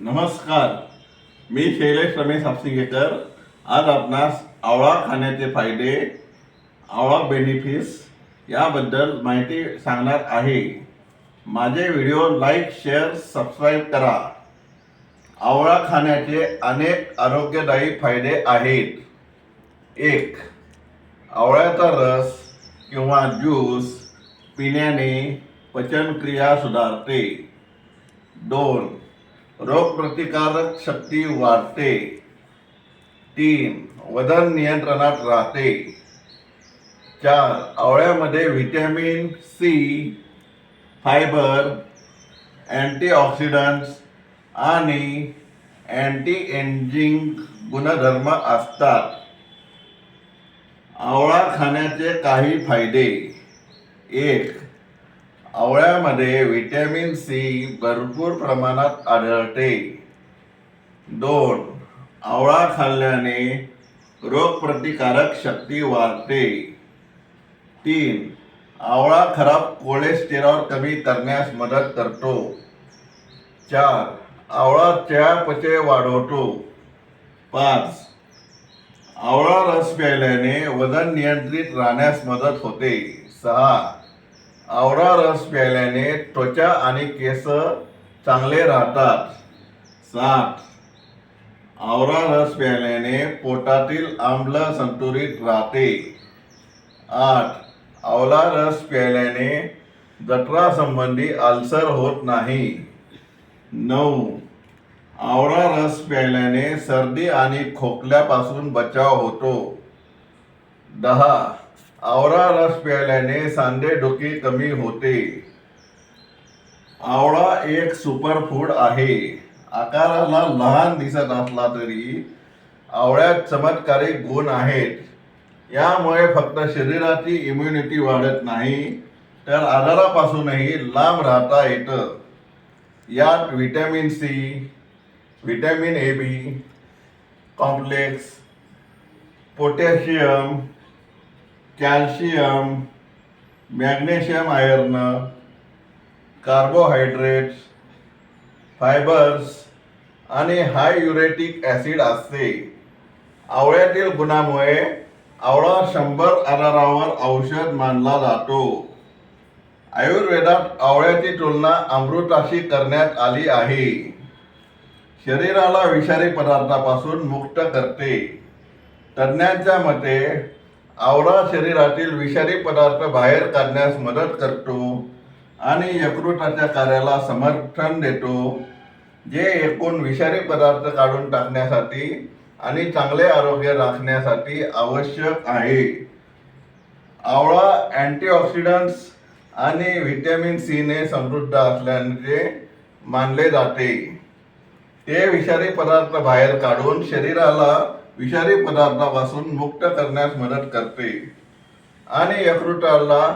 नमस्कार. मी शैलेश रमेश हापसिंगेकर आज आपणास आवळा खाण्याचे फायदे आवळा बेनिफिट्स याबद्दल माहिती सांगणार आहे. माझे व्हिडिओ लाईक शेअर सबस्क्राईब करा. आवळा खाण्याचे अनेक आरोग्यदायी फायदे आहेत. एक आवळ्याचा रस किंवा ज्यूस पिण्याने पचनक्रिया सुधारते. दोन रोगप्रतिकारक शक्ती वाढते. तीन वजन नियंत्रणात राहते. चार आवळ्यामध्ये व्हिटॅमिन सी फायबर अँटीऑक्सिडंट्स आणि अँटी एंजिंग गुणधर्म असतात. आवळा खाण्याचे काही फायदे. एक आवळ्यामध्ये व्हिटॅमिन सी भरपूर प्रमाणात आढळते. दोन आवळा खाल्ल्याने रोगप्रतिकारक शक्ती वाढते. तीन आवळा खराब कोलेस्टेरॉल कमी करण्यास मदत करतो. चार आवळा चयापचय वाढवतो. पाच आवळा रस प्यायल्याने वजन नियंत्रित राहण्यास मदत होते. सहा आवळा रस प्यायल्याने त्वचा आणि केस चांगले राहतात. सात. आवळा रस प्यायल्याने पोटातील आम्ल संतुलित राहते. आठ. आवळा रस प्यायल्याने जठरासंबंधी अल्सर होत नाही. नऊ. आवळा रस प्यायल्याने सर्दी आणि खोकल्यापासून बचाव होतो. दहा. आवळा रस प्यायल्याने सांधेदुखी कमी होते. आवळा एक सुपर फूड आहे. आकाराला लहान दिसत असला तरी आवळ्यात चमत्कारिक गुण आहेत. यामुळे फक्त शरीराची इम्युनिटी वाढत नाही तर आजारापासूनही लांब राहता येतं. यात vitamin C vitamin A B complex potassium calcium magnesium iron carbohydrates fibres आणि हाय युरेटिक ॲसिड असते. आवळ्यातील गुणामुळे आवळा शंभर आधारावर औषध मानला जातो. आयुर्वेदात आवळ्याची तुलना अमृताशी करण्यात आली आहे. शरीराला विषारी पदार्थापासून मुक्त करते. तज्ज्ञांच्या मते आवळा शरीरातील विषारी पदार्थ बाहेर काढण्यास मदत करतो आणि यकृताच्या कार्याला समर्थन देतो जे एकूण विषारी पदार्थ काढून टाकण्यासाठी आणि चांगले आरोग्य राखण्यासाठी आवश्यक आहे. आवळा अँटीऑक्सिडंट्स आणि व्हिटॅमिन सीने समृद्ध असल्याचे मानले जाते. ते विषारी पदार्थ बाहेर काढून शरीराला विषारी पदार्थापासून मुक्त करण्यास मदत करते आणि यकृताला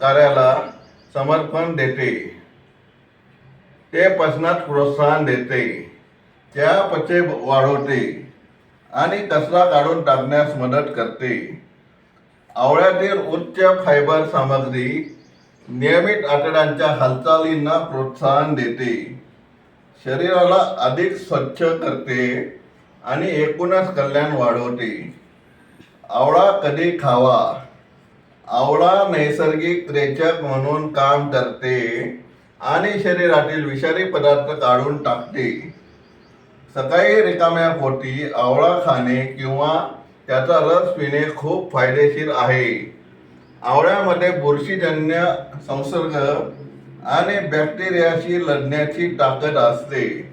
कार्याला समर्पण देते. ते पचनात प्रोत्साहन देते. चयापचय वाढवते आणि कचरा काढून टाकण्यास मदत करते. आवळ्यातील उच्च फायबर सामग्री नियमित आतड्यांच्या हालचालींना प्रोत्साहन देते. शरीराला अधिक स्वच्छ करते. आणि एकूणच कल्याण वाढवते. आवळा कधी खावा? आवळा नैसर्गिक रेचक म्हणून काम करते आणि शरीरातील विषारी पदार्थ काढून टाकते. सकाळी रिकाम्या पोटी आवळा खाणे किंवा त्याचा रस पिणे खूप फायदेशीर आहे. आवळ्यामध्ये बुरशीजन्य संसर्ग आणि बॅक्टेरियाशी लढण्याची ताकद असते.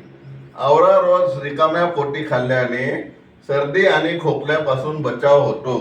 आवळा रोज रिकाम्या पोटी खाल्ल्याने सर्दी आणि खोकल्यापासून बचाव होतो.